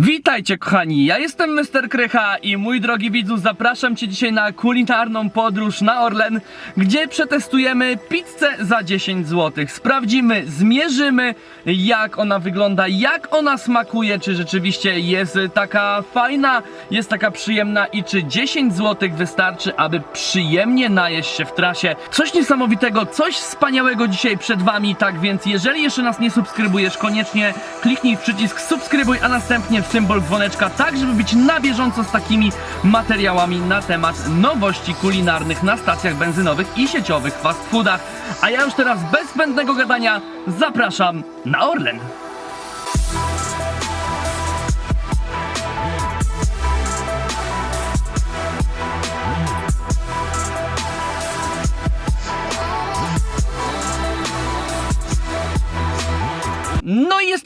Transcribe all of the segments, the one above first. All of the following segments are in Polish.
Witajcie kochani, ja jestem Mr. Krycha i mój drogi widzu zapraszam Cię dzisiaj na kulinarną podróż na Orlen, gdzie przetestujemy pizzę za 10 zł. Sprawdzimy, zmierzymy jak ona wygląda, jak ona smakuje, czy rzeczywiście jest taka fajna, jest taka przyjemna i czy 10 zł wystarczy, aby przyjemnie najeść się w trasie. Coś niesamowitego, coś wspaniałego dzisiaj przed Wami, tak więc jeżeli jeszcze nas nie subskrybujesz, koniecznie kliknij w przycisk subskrybuj, a następnie symbol dzwoneczka, tak żeby być na bieżąco z takimi materiałami na temat nowości kulinarnych na stacjach benzynowych i sieciowych fast foodach. A ja już teraz bez zbędnego gadania zapraszam na Orlen.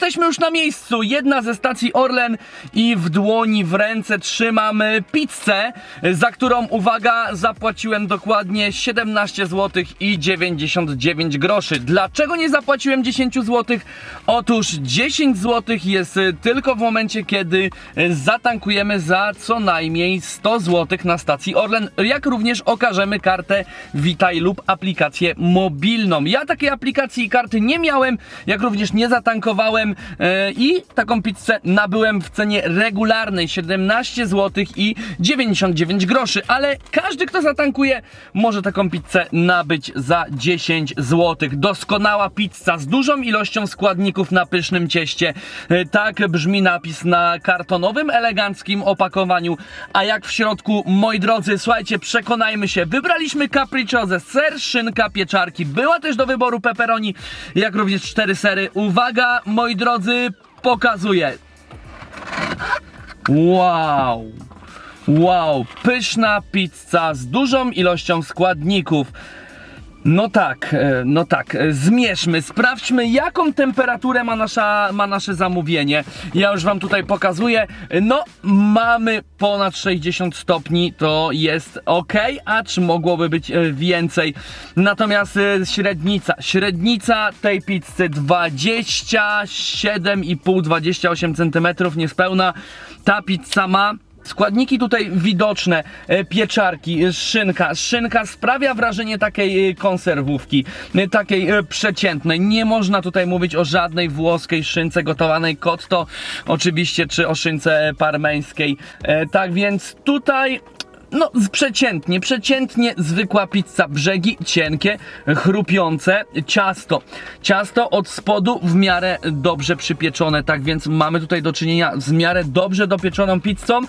Jesteśmy już na miejscu. Jedna ze stacji Orlen i w dłoni, w ręce trzymamy pizzę, za którą, uwaga, zapłaciłem dokładnie 17 zł i 99 groszy. Dlaczego nie zapłaciłem 10 zł? Otóż 10 zł jest tylko w momencie, kiedy zatankujemy za co najmniej 100 zł na stacji Orlen, jak również okażemy kartę Witaj lub aplikację mobilną. Ja takiej aplikacji i karty nie miałem, jak również nie zatankowałem e, i taką pizzę nabyłem w cenie regularnej 17 zł i 99 groszy, ale każdy kto zatankuje może taką pizzę nabyć za 10 zł. Doskonała pizza z dużą ilością składników na pysznym cieście. E, Tak brzmi napis na kartonowym, eleganckim opakowaniu. A jak w środku, moi drodzy, słuchajcie, przekonajmy się, wybraliśmy capricciose, ser, szynka, pieczarki. Była też do wyboru pepperoni, jak również cztery sery. Uwaga, moi drodzy, pokazuję. Wow! Wow, pyszna pizza z dużą ilością składników. No tak, e, no tak, e, zmierzmy, sprawdźmy jaką temperaturę ma, nasza, ma nasze zamówienie. Ja już wam tutaj pokazuję. No, mamy ponad 60 stopni, to jest ok, acz mogłoby być e, więcej. Natomiast średnica, średnica tej pizzy 27,5-28 cm niespełna. Ta pizza ma Składniki tutaj widoczne, e, pieczarki, e, szynka. Szynka sprawia wrażenie takiej e, konserwówki, takiej przeciętnej. Nie można tutaj mówić o żadnej włoskiej szynce gotowanej kotto, oczywiście, czy o szynce parmeńskiej. Tak więc tutaj no, przeciętnie, przeciętnie zwykła pizza, brzegi cienkie, chrupiące, ciasto. Ciasto od spodu w miarę dobrze przypieczone, tak więc mamy tutaj do czynienia z miarę dobrze dopieczoną pizzą.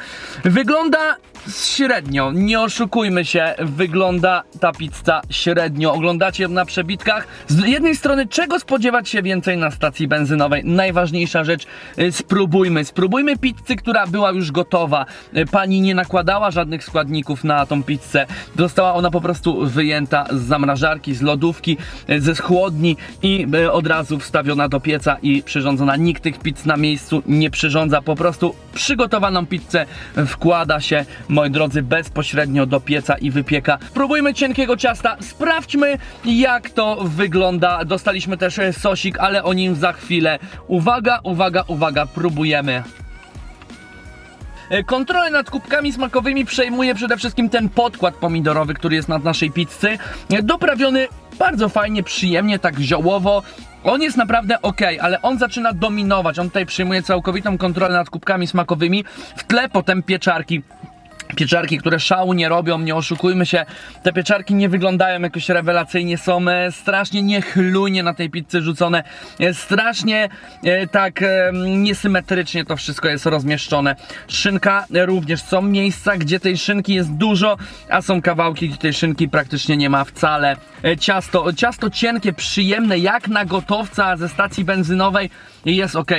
Wygląda średnio, nie oszukujmy się, wygląda ta pizza średnio. Oglądacie ją na przebitkach. Z jednej strony, czego spodziewać się więcej na stacji benzynowej? Najważniejsza rzecz, y, spróbujmy. Spróbujmy pizzy, która była już gotowa. Y, Pani nie nakładała żadnych składników na tą pizzę. Została ona po prostu wyjęta z zamrażarki, z lodówki, y, ze schłodni i y, od razu wstawiona do pieca i przyrządzona. Nikt tych pizz na miejscu nie przyrządza. Po prostu przygotowaną pizzę wkłada się, moi drodzy, bezpośrednio do pieca i wypieka. Próbujmy cienkiego ciasta, sprawdźmy jak to wygląda. Dostaliśmy też e, sosik, ale o nim za chwilę. Uwaga, uwaga, uwaga, próbujemy. E, Kontrolę nad kubkami smakowymi przejmuje przede wszystkim ten podkład pomidorowy, który jest nad naszej pizzy. E, Doprawiony bardzo fajnie, przyjemnie, tak ziołowo. On jest naprawdę ok, ale on zaczyna dominować. On tutaj przyjmuje całkowitą kontrolę nad kubkami smakowymi. W tle potem pieczarki pieczarki, które szału nie robią, nie oszukujmy się, te pieczarki nie wyglądają jakoś rewelacyjnie, są e, strasznie niechlujnie na tej pizzy rzucone, e, strasznie e, tak niesymetrycznie to wszystko jest rozmieszczone. Szynka również, są miejsca, gdzie tej szynki jest dużo, a są kawałki, gdzie tej szynki praktycznie nie ma wcale. Ciasto, ciasto cienkie, przyjemne, jak na gotowca ze stacji benzynowej, jest ok.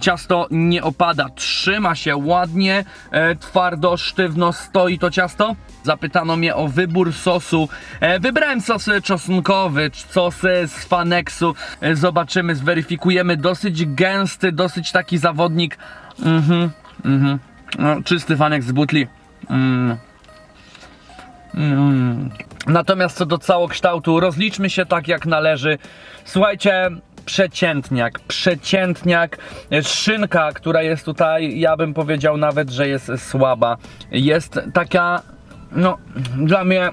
Ciasto nie opada, trzyma się ładnie, e, twardo, sztywno stoi to ciasto. Zapytano mnie o wybór sosu. E, wybrałem sos czosnkowy, sos e, z Fanexu. E, zobaczymy, zweryfikujemy. Dosyć gęsty, dosyć taki zawodnik. Mhm, mhm. No, czysty Fanex z butli. Mm. Mm. Natomiast co do całokształtu, rozliczmy się tak jak należy. Słuchajcie, przeciętniak, przeciętniak. Szynka, która jest tutaj, ja bym powiedział nawet, że jest słaba. Jest taka, no, dla mnie,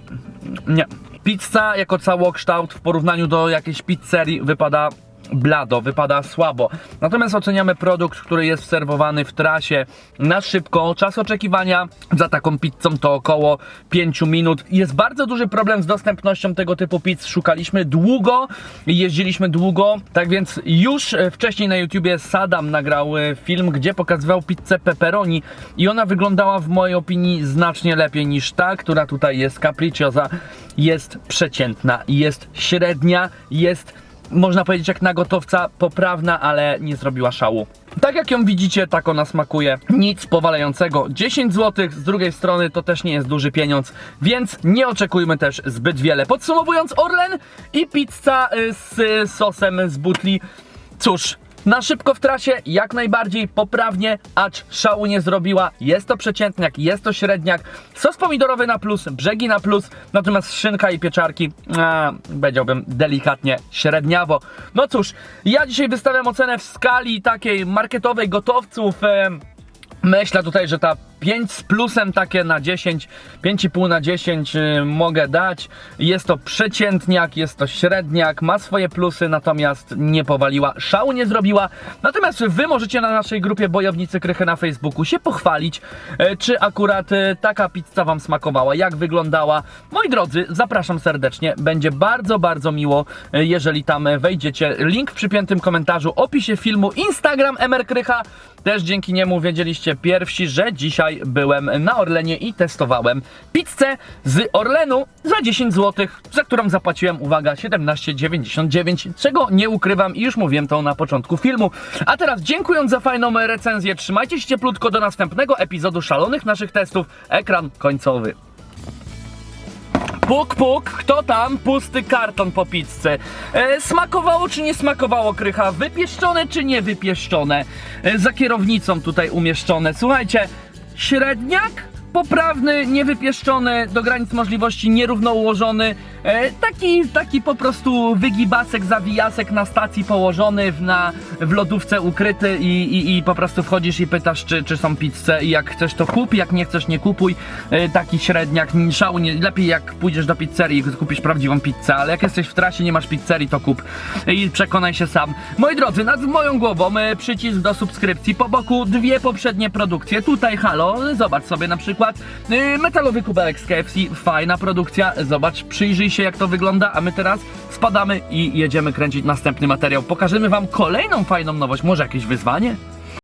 nie. Pizza jako całokształt w porównaniu do jakiejś pizzerii wypada blado, wypada słabo. Natomiast oceniamy produkt, który jest serwowany w trasie na szybko. Czas oczekiwania za taką pizzą to około 5 minut. Jest bardzo duży problem z dostępnością tego typu pizz. Szukaliśmy długo, jeździliśmy długo, tak więc już wcześniej na YouTubie Sadam nagrał e, film, gdzie pokazywał pizzę pepperoni i ona wyglądała w mojej opinii znacznie lepiej niż ta, która tutaj jest capricciosa. Jest przeciętna, jest średnia, jest można powiedzieć jak na gotowca poprawna, ale nie zrobiła szału. Tak jak ją widzicie, tak ona smakuje. Nic powalającego. 10 zł z drugiej strony to też nie jest duży pieniądz, więc nie oczekujmy też zbyt wiele. Podsumowując, Orlen i pizza y, z sosem z butli. Cóż, na szybko w trasie, jak najbardziej poprawnie, acz szału nie zrobiła. Jest to przeciętniak, jest to średniak. Sos pomidorowy na plus, brzegi na plus, natomiast szynka i pieczarki, a, powiedziałbym delikatnie średniawo. No cóż, ja dzisiaj wystawiam ocenę w skali takiej marketowej gotowców. em, Myślę tutaj, że ta 5 z plusem takie na 10, 5,5 na 10 y, mogę dać. Jest to przeciętniak, jest to średniak, ma swoje plusy, natomiast nie powaliła, szału nie zrobiła. Natomiast wy możecie na naszej grupie Bojownicy Krychy na Facebooku się pochwalić, e, czy akurat e, taka pizza wam smakowała, jak wyglądała. Moi drodzy, zapraszam serdecznie, będzie bardzo, bardzo miło, jeżeli tam wejdziecie. Link w przypiętym komentarzu, opisie filmu, Instagram MR Krycha. Też dzięki niemu wiedzieliście pierwsi, że dzisiaj byłem na Orlenie i testowałem pizzę z Orlenu za 10 zł, za którą zapłaciłem, uwaga, 17,99, czego nie ukrywam i już mówiłem to na początku filmu. A teraz dziękując za fajną recenzję, trzymajcie się cieplutko do następnego epizodu szalonych naszych testów, ekran końcowy. Puk, puk, kto tam? Pusty karton po pizzy. E, smakowało czy nie smakowało krycha? Wypieszczone czy nie wypieszczone? E, za kierownicą tutaj umieszczone. Słuchajcie, średniak? Poprawny, niewypieszczony, do granic możliwości nierówno ułożony. E, taki, taki po prostu wygibasek, zawijasek na stacji położony, w, na, w lodówce ukryty i, i, i po prostu wchodzisz i pytasz, czy, czy są pizze i jak chcesz to kup, jak nie chcesz nie kupuj. E, taki średniak, szału nie, lepiej jak pójdziesz do pizzerii i kupisz prawdziwą pizzę, ale jak jesteś w trasie, nie masz pizzerii, to kup i przekonaj się sam. Moi drodzy, nad moją głową e, przycisk do subskrypcji, po boku dwie poprzednie produkcje, tutaj halo, zobacz sobie na przykład e, metalowy kubełek z KFC, fajna produkcja, zobacz, przyjrzyj się jak to wygląda, a my teraz spadamy i jedziemy kręcić następny materiał. Pokażemy wam kolejną fajną nowość, może jakieś wyzwanie?